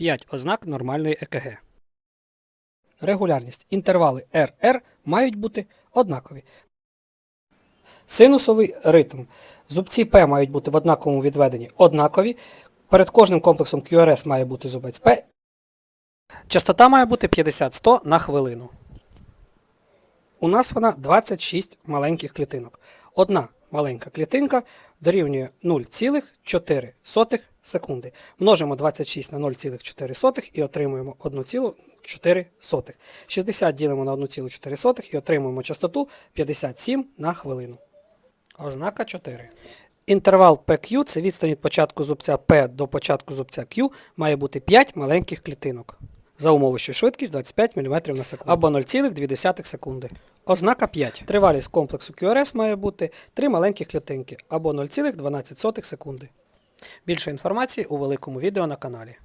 5 ознак нормальної ЕКГ. Регулярність. Інтервали RR мають бути однакові. Синусовий ритм. Зубці П мають бути в однаковому відведенні однакові. Перед кожним комплексом QRS має бути зубець П. Частота має бути 50-100 на хвилину. У нас вона 26 маленьких клітинок. Одна маленька клітинка дорівнює 0,4 секунди. Множимо 26 на 0,4 і отримуємо 1,4. 60 ділимо на 1,4 і отримуємо частоту 57 на хвилину. Ознака 4. Інтервал PQ – це відстань від початку зубця P до початку зубця Q, має бути 5 маленьких клітинок. За умови, що швидкість 25 мм на секунду або 0,2 секунди. Ознака 5. Тривалість комплексу QRS має бути 3 маленьких клітинки або 0,12 секунди. Більше інформації у великому відео на каналі.